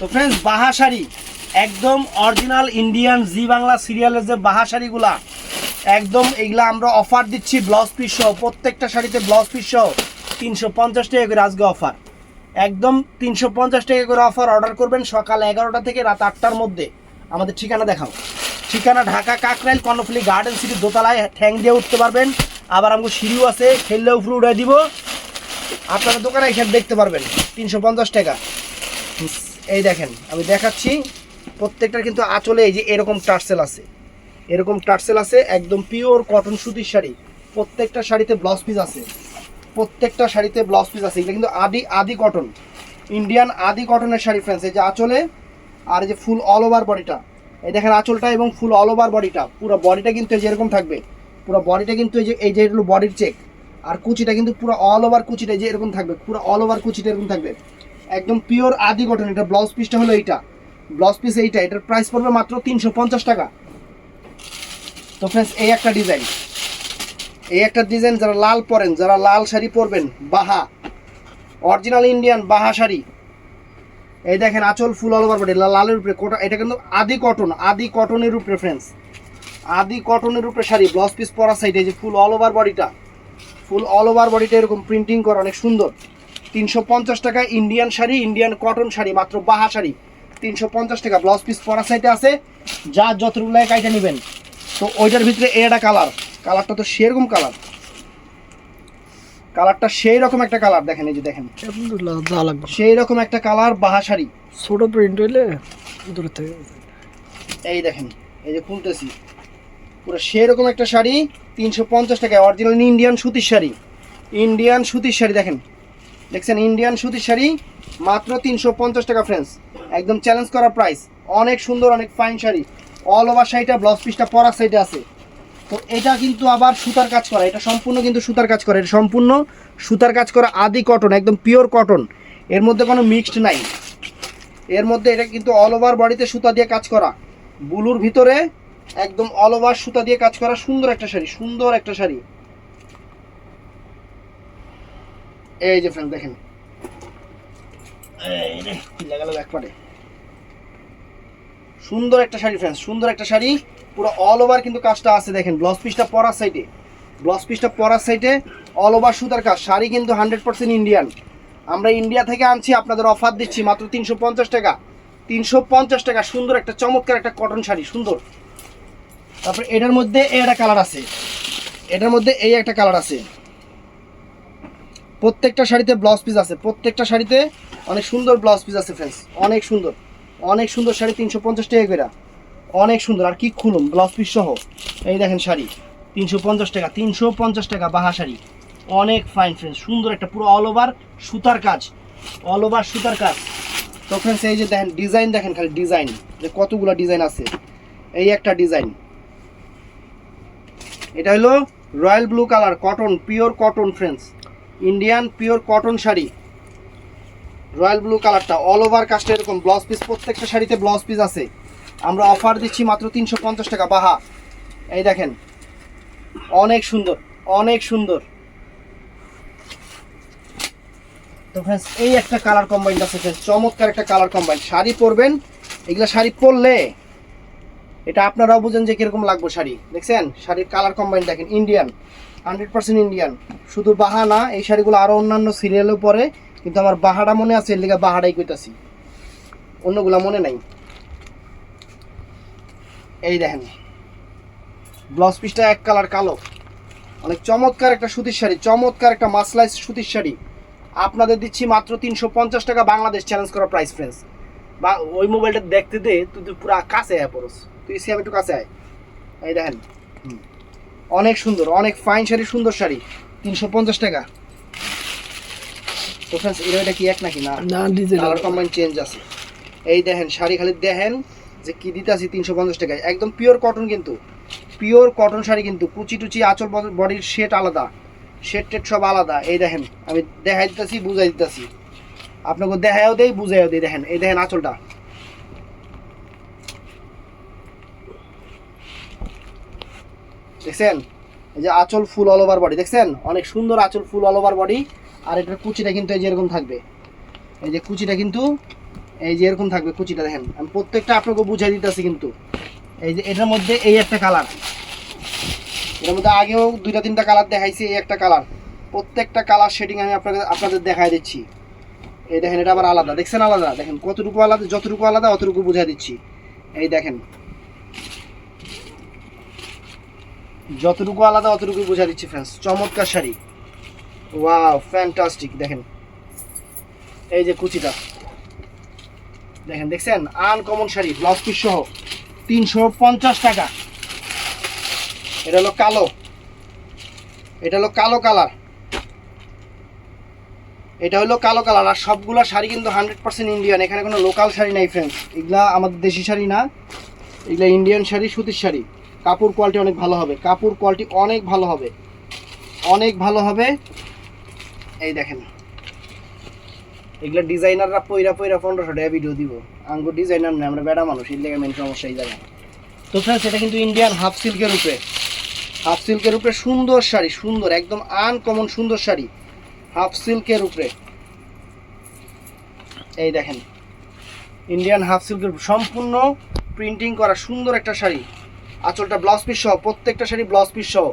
তো ফ্রেন্ডস বাহা শাড়ি একদম original Indian জি বাংলা সিরিয়ালের যে বাহা শাড়িগুলা একদম এগুলা আমরা অফার দিচ্ছি ব্লাউজ পিস সহ, প্রত্যেকটা শাড়িতে ব্লাউজ পিস সহ, তিনশো পঞ্চাশ টাকা করে আজকে অফার একদম তিনশো পঞ্চাশ টাকা করে অফার অর্ডার করবেন সকাল এগারোটা থেকে রাত আটটার মধ্যে। আমাদের ঠিকানা দেখাও। ঠিকানা ঢাকা কাকরাইল কর্ণফুলি গার্ডেন সিটি দোতলায় ঠ্যাং দিয়ে উঠতে পারবেন। আবার আমাকে সিঁড়িও আছে খেললে উপরে উড়ে দিব। আপনারা দোকানে এখানে দেখতে পারবেন, তিনশো পঞ্চাশ টাকা। এই দেখেন, আমি দেখাচ্ছি, প্রত্যেকটার কিন্তু আঁচলে এই যে এরকম টার্সেল আছে। এরকম টার্সেল আছে, একদম পিওর কটন সুতির শাড়ি। প্রত্যেকটা শাড়িতে ব্লাউজ পিস আছে। প্রত্যেকটা শাড়িতে ব্লাউজ পিস আছে। এগুলো কিন্তু আদি আদি কটন ইন্ডিয়ান আদি কটনের শাড়ি ফ্রেন্ডস এই যে আঁচলে আর এই যে ফুল অল ওভার বডিটা এই দেখেন আঁচলটা এবং ফুল অল ওভার বডিটা পুরো বডিটা কিন্তু এই যে এরকম থাকবে। পুরো বডিটা কিন্তু এই যে এই যে হলো বডির চেক আর কুচিটা কিন্তু পুরো অল ওভার কুচিটা এই যে এরকম থাকবে। পুরো অল ওভার কুচিটা এরকম থাকবে। একদম পিওর আদি কটন এটা ব্লাউজ পিসটা হলো এইটা। ব্লাউজ পিস এইটা, এটার প্রাইস পড়বে মাত্র তিনশো পঞ্চাশ টাকা। তো ফ্রেন্ডস এই একটা ডিজাইন এই একটা ডিজাইন যারা লাল পরেন, যারা লাল শাড়ি পরবেন, বাহা। অরিজিনাল ইন্ডিয়ান বাহা শাড়ি। এই দেখেন, আঁচল ফুল অল ওভার বডি লালের উপরে কোটা এটা কিন্তু আদি কটন আদি কটনের উপরে ফ্রেন্ডস আদি কটনের উপরে শাড়ি ব্লাউজ পিস পরা সাইড এই যে ফুল অল ওভার বডিটা ফুল অল ওভার বডিটা এরকম প্রিন্টিং করা, অনেক সুন্দর। তিনশো পঞ্চাশ টাকা Indian sari Indian cotton sari মাত্র বাহা শাড়ি। তিনশো পঞ্চাশ টাকা ব্লাউজ পিস পরা সাইডে আছে। যা যতগুলো কাইটা নেবেন। তো ওইটার ভিতরে এটা কালার কালারটা তো সেরকম কালার কালারটা সেই রকম একটা কালার দেখেন এই যে দেখেন। সেই রকম একটা কালার বাহা শাড়ি। ছোট প্রিন্ট হইলে দূর থেকে এই দেখেন এই যে খুলতেছি। পুরো সেরকম একটা শাড়ি তিনশো পঞ্চাশ টাকায়। অরিজিনাল ইন্ডিয়ান সুতির শাড়ি। ইন্ডিয়ান সুতির শাড়ি দেখেন। দেখছেন ইন্ডিয়ান সুতির শাড়ি, মাত্র তিনশো পঞ্চাশ টাকা ফ্রেন্ডস একদম চ্যালেঞ্জ করা প্রাইস অনেক সুন্দর, অনেক ফাইন শাড়ি। অল ওভার শাড়িটা ব্লাউজ পিসটা পরার সাইডে আছে। তো এটা কিন্তু আবার সুতার কাজ করা। এটা সম্পূর্ণ কিন্তু সুতার কাজ করা। এটা সম্পূর্ণ সুতার কাজ করা আদি কটন একদম পিওর কটন এর মধ্যে কোনো মিক্সড নাই। এর মধ্যে এটা কিন্তু অল ওভার বডিতে সুতা দিয়ে কাজ করা। বুলুর ভিতরে একদম অল ওভার সুতা দিয়ে কাজ করা সুন্দর একটা শাড়ি, সুন্দর একটা শাড়ি। এই যে ফ্রেন্ড দেখেন। একবারে। সুন্দর একটা শাড়ি ফ্রেন্ডস সুন্দর একটা শাড়ি। পুরো অল ওভার কিন্তু কাজটা আছে দেখেন। ব্লাউজ পিসটা পরার সাইডে ব্লাউজ পিসটা পরার সাইডে অল ওভার সুতার কাজ। শাড়ি কিন্তু হান্ড্রেড পার্সেন্ট ইন্ডিয়ান আমরা ইন্ডিয়া থেকে আনছি আপনাদের অফার দিচ্ছি মাত্র তিনশো পঞ্চাশ টাকা। তিনশো পঞ্চাশ টাকা সুন্দর একটা চমৎকার একটা কটন শাড়ি সুন্দর। তারপর এটার মধ্যে এই একটা কালার আছে। এটার মধ্যে এই একটা কালার আছে। প্রত্যেকটা শাড়িতে ব্লাউজ পিস আছে। প্রত্যেকটা শাড়িতে অনেক সুন্দর ব্লাউজ পিস আছে ফ্রেন্ডস অনেক সুন্দর। অনেক সুন্দর শাড়ি, তিনশো পঞ্চাশ টাকা করে অনেক সুন্দর। আর কি খুলুম ব্লাউজ পিস সহ। এই দেখেন শাড়ি, তিনশো পঞ্চাশ টাকা, তিনশো পঞ্চাশ টাকা বাহা শাড়ি। অনেক ফাইন ফ্রেন্ডস সুন্দর একটা, পুরো অল ওভার সুতার কাজ। অল ওভার সুতার কাজ। তো ফ্রেন্ডস এই যে দেখেন ডিজাইন দেখেন খালি ডিজাইন যে কতগুলো ডিজাইন আছে। এই একটা ডিজাইন এটা হলো royal blue colour cotton pure cotton friends Indian pure cotton sari. Royal blue কালারটা অল ওভার কাজটা এরকম ব্লাউজ পিস প্রত্যেকটা শাড়িতে ব্লাউজ পিস আছে। আমরা অফার দিচ্ছি মাত্র তিনশো পঞ্চাশ টাকা। বাহা এই দেখেন অনেক সুন্দর অনেক সুন্দর। তো ফ্রেন্ডস এই একটা কালার কম্বাইন আছে friends, চমৎকার একটা কালার কম্বাইন শাড়ি পরবেন এগুলা শাড়ি পরলে এটা আপনারাও বুঝেন যে কীরকম লাগবে শাড়ি। দেখছেন? শাড়ির কালার কম্বাইন দেখেন ইন্ডিয়ান হান্ড্রেড পার্সেন্ট ইন্ডিয়ান। শুধু বাহা না, এই শাড়িগুলো আরও অন্যান্য সিরিয়ালেও পরে, কিন্তু আমার বাহাটা মনে আছে, এর লিগে বাহাটাই কইতাছি। অন্যগুলা মনে নাই। এই দেখেন ব্লাউজ পিসটা এক কালার কালো। অনেক চমৎকার একটা সুতির শাড়ি, চমৎকার একটা মাসলাইজ সুতির শাড়ি। আপনাদের দিচ্ছি মাত্র তিনশো পঞ্চাশ টাকা বাংলাদেশ চ্যালেঞ্জ করা প্রাইস ফ্রেন্ডস বা ওই মোবাইলটা দেখতে দে, তুই তুই পুরো কাছে আয় পড়স তুই সে আমি একটু কাছে আয়। এই দেখেন, হুম। অনেক সুন্দর অনেক ফাইন শাড়ি সুন্দর শাড়ি। তিনশো পঞ্চাশ টাকা। তো ফ্রেন্ডস এটা এটা কি এক নাকি? না। না কালার কম্বাইন চেঞ্জ আছে। এই দেখেন শাড়ি খালি দেখেন যে কি দিতে আছি তিনশো পঞ্চাশ টাকায়। একদম পিওর কটন কিন্তু। পিওর কটন শাড়ি কিন্তু। কুচি টুচি আঁচল বডির শেড আলাদা। শেড টেড সব আলাদা। এই দেখেন আমি দেখাই দিতেছি বুঝাই দিতেছি। আপনাকে দেখাইও দেই বুঝাইও দেই। দেখেন এই দেখেন আঁচলটা। দেখছেন? এই যে আঁচল ফুল অল ওভার বডি দেখছেন? অনেক সুন্দর আঁচল ফুল অল ওভার বডি আর এটার কুচিটা কিন্তু এই যে এরকম থাকবে। এই যে কুচিটা কিন্তু এই যে এরকম থাকবে কুচিটা, দেখেন? আমি প্রত্যেকটা আপনাকে বুঝাই দিতেছি কিন্তু। এই যে এটার মধ্যে এই একটা কালার এটার মধ্যে আগেও দুইটা তিনটা কালার দেখাইছি, এই একটা কালার প্রত্যেকটা কালার শেডিং আমি আপনাকে আপনাদের দেখাই দিচ্ছি। এই দেখেন, এটা আবার আলাদা। দেখছেন আলাদা? দেখেন, কতটুকু আলাদা, যতটুকু আলাদা, অতটুকু বুঝাই দিচ্ছি। এই দেখেন যতটুকু আলাদা অতটুকু বোঝা দিচ্ছি ফ্রেন্ডস চমৎকার শাড়ি। ওয়াও ফ্যান্টাস্টিক দেখেন। এই যে কুচিটা। দেখেন, দেখছেন? আনকমন শাড়ি ব্লাউজ পিস সহ। তিনশো পঞ্চাশ টাকা। এটা হলো কালো। এটা হলো কালো কালার এটা হলো কালো কালার আর সবগুলো শাড়ি কিন্তু হান্ড্রেড পার্সেন্ট ইন্ডিয়ান এখানে কোনো লোকাল শাড়ি নাই ফ্রেন্ডস এগুলা আমাদের দেশি শাড়ি না। এগুলা ইন্ডিয়ান শাড়ি, সুতির শাড়ি। কাপড় কোয়ালিটি অনেক ভালো হবে। কাপড় কোয়ালিটি অনেক ভালো হবে। অনেক ভালো হবে। এই দেখেন। এগুলা ডিজাইনাররা পইরা পইরা পনেরোশো টাকা ভিডিও দিব। আঙ্গুর ডিজাইনার না, আমরা বেড়া মানুষ, এর লেগে মেন সমস্যা এই জায়গায়। তো ফ্রেন্ডস এটা কিন্তু ইন্ডিয়ান হাফ সিল্কের উপরে। হাফ সিল্কের উপরে সুন্দর শাড়ি, সুন্দর, একদম আনকমন সুন্দর শাড়ি। হাফ সিল্কের উপরে। এই দেখেন। ইন্ডিয়ান হাফ সিল্কের সম্পূর্ণ প্রিন্টিং করা সুন্দর একটা শাড়ি। আঁচলটা ব্লাউজ পিস সহ, প্রত্যেকটা শাড়ি ব্লাউজ পিস সহ।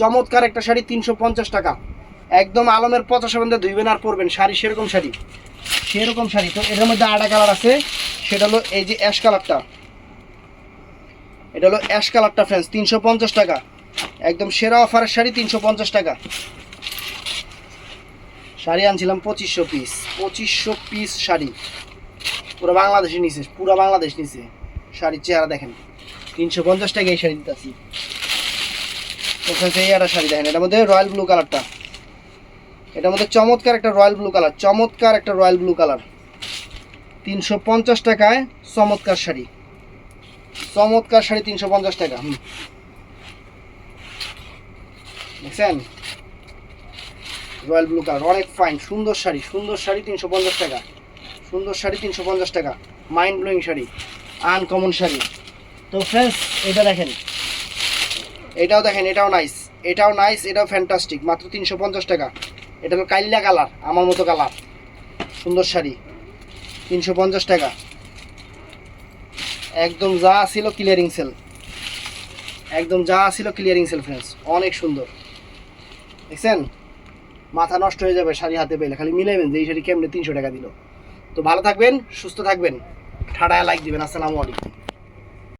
চমৎকার একটা শাড়ি, তিনশো পঞ্চাশ টাকা। একদম আলমের পচাশের মধ্যে ধুইবেন আর পরবেন শাড়ি, সেরকম শাড়ি। সেরকম শাড়ি। তো এটার মধ্যে আড়া কালার আছে, সেটা হলো এই যে অ্যাশ কালারটা এটা হলো অ্যাশ কালারটা ফ্রেন্ডস তিনশো পঞ্চাশ টাকা। একদম সেরা অফারের শাড়ি, তিনশো পঞ্চাশ টাকা। শাড়ি আনছিলাম পঁচিশশো পিস পঁচিশশো পিস শাড়ি। পুরো বাংলাদেশে নিছে, পুরো বাংলাদেশ নিছে। শাড়ির চেহারা দেখেন। তিনশো পঞ্চাশ টাকা এই শাড়ি দিতেছি। ওখানে এই একটা শাড়ি দেখেন, এটার মধ্যে রয়্যাল ব্লু কালারটা। এটার মধ্যে চমৎকার একটা রয়্যাল ব্লু কালার, চমৎকার একটা রয়্যাল ব্লু কালার। তিনশো পঞ্চাশ টাকায় চমৎকার শাড়ি। চমৎকার শাড়ি তিনশো পঞ্চাশ টাকা, হুম। দেখছেন? রয়্যাল ব্লু কালার, অনেক ফাইন, সুন্দর শাড়ি সুন্দর শাড়ি তিনশো পঞ্চাশ টাকা। সুন্দর শাড়ি তিনশো পঞ্চাশ টাকা mind blowing sari uncommon sari. তো ফ্রেন্ডস এটা দেখেন। এটাও দেখেন, এটাও নাইস এটাও নাইস এটাও ফ্যান্টাস্টিক মাত্র তিনশো পঞ্চাশ টাকা। এটা হলো কাইল্লা কালার, আমার মতো কালার। সুন্দর শাড়ি। তিনশো পঞ্চাশ টাকা। একদম যা ছিল ক্লিয়ারিং সেল একদম যা ছিল ক্লিয়ারিং সেল ফ্রেন্ডস অনেক সুন্দর। দেখছেন? মাথা নষ্ট হয়ে যাবে শাড়ি হাতে পেলে। খালি মিলাইবেন যে এই শাড়ি কেমনে তিনশো টাকা দিল। তো ভালো থাকবেন, সুস্থ থাকবেন। ঠাডায় লাইক দিবেন। আসসালামু আলাইকুম।